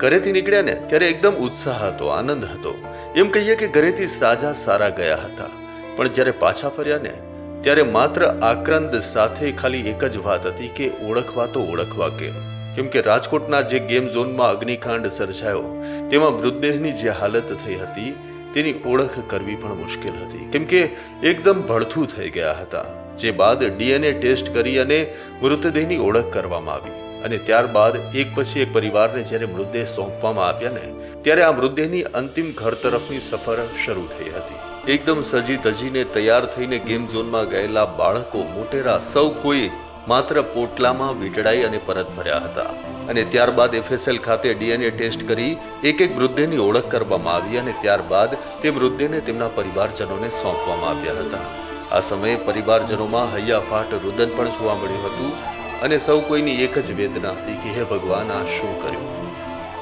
ઘરેથી નીકળ્યા ને ત્યારે એકદમ ઉત્સાહ હતો, આનંદ હતો. એમ કહીએ કે ઘરેથી સાજા સારા ગયા હતા. પણ જ્યારે પાછા ફર્યા ને, ત્યારે માત્ર આક્રંદ સાથે ખાલી એક જ વાત હતી કે ઓળખવા તો ઓળખવા કેમ? કેમ કે રાજકોટના જે ગેમ ઝોનમાં અગ્નિકાંડ સર્જાયો, તેમાં મૃતદેહની જે હાલત થઈ હતી, તેની ઓળખ કરવી પણ મુશ્કેલ હતી. કેમ કે એકદમ ભડથું થઈ ગયા હતા. જે બાદ ડીએનએ ટેસ્ટ કરી અને મૃતદેહની ઓળખ કરવામાં આવી. અને ત્યારબાદ એક પછી એક પરિવારને જ્યારે મૃતદેહ સોંપવામાં આવ્યા ને, ત્યારે આ મૃતદેહની અંતિમ ઘર તરફની સફર શરૂ થઈ હતી. એકદમ સજી તજીને તૈયાર થઈને ગેમ ઝોનમાં ગયેલા બાળકો મોટેરા સૌ કોઈ માત્ર પોટલામાં વીંટળાઈ અને પરત ફર્યા હતા. અને ત્યારબાદ એફએસએલ ખાતે ડીએનએ ટેસ્ટ કરી એક એક મૃતદેહની ઓળખ કરવામાં આવી અને ત્યારબાદ તે મૃતદેહને તેમના પરિવારજનોને સોંપવામાં આવ્યા હતા. આ સમયે પરિવારજનોમાં હૈયાફાટ રુદન પણ જોવા મળ્યું હતું અને સૌ કોઈની એક જ વેદના હતી કે હે ભગવાન આ શું કર્યું?